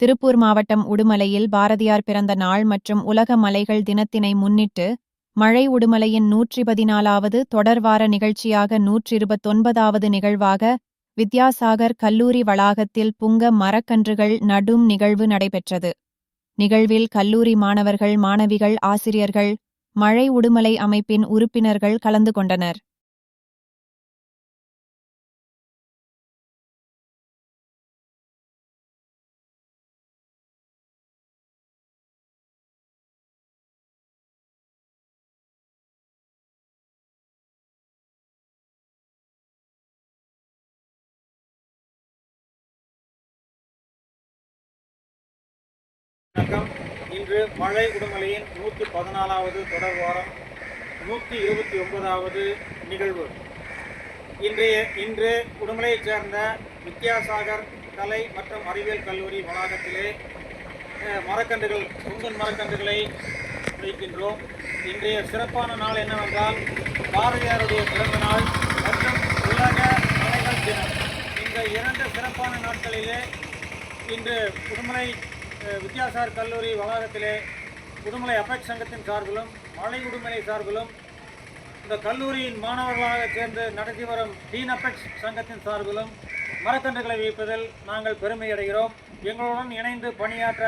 திருப்பூர் மாவட்டம் உடுமலையில் பாரதியார் பிறந்த நாள் மற்றும் உலக மலைகள் தினத்தினை முன்னிட்டு மழை உடுமலையின் நூற்றி பதினாலாவது தொடர்வார நிகழ்ச்சியாக நூற்றிருபத்தொன்பதாவது நிகழ்வாக வித்யாசாகர் கல்லூரி வளாகத்தில் புங்க மரக்கன்றுகள் நடும் நிகழ்வு நடைபெற்றது. நிகழ்வில் கல்லூரி மாணவர்கள் மாணவிகள் ஆசிரியர்கள் மழை உடுமலை அமைப்பின் உறுப்பினர்கள் கலந்து கொண்டனர். வணக்கம். இன்று மழை உடுமலையின் நூற்றி பதினாலாவது தொடர் வாரம் நூற்றி இருபத்தி ஒன்பதாவது நிகழ்வு. இன்றைய இன்று உடுமலையைச் சேர்ந்த வித்யாசாகர் கலை மற்றும் அறிவியல் கல்லூரி வளாகத்திலே மரக்கன்றுகள் குந்தன் மரக்கன்றுகளை வைக்கின்றோம் இன்றைய சிறப்பான நாள் என்னவென்றால் பாரதியாருடைய பிறந்த நாள் மற்றும் உலக மலைகள் தினம். இந்த இரண்டு சிறப்பான நாட்களிலே இன்று உடுமலை வித்யாசார் கல்லூரி வளாகத்திலே உடுமலை அபெக்ஸ் சங்கத்தின் சார்பிலும் மலை உடுமலை சார்பிலும் இந்த கல்லூரியின் மாணவர்களாக சேர்ந்து நடத்தி வரும் டீன் அபெக்ஸ் சங்கத்தின் சார்பிலும் மரக்கன்றுகளை வைப்பதில் நாங்கள் பெருமை அடைகிறோம். எங்களுடன் இணைந்து பணியாற்ற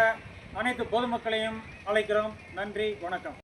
அனைத்து பொதுமக்களையும் அழைக்கிறோம். நன்றி வணக்கம்.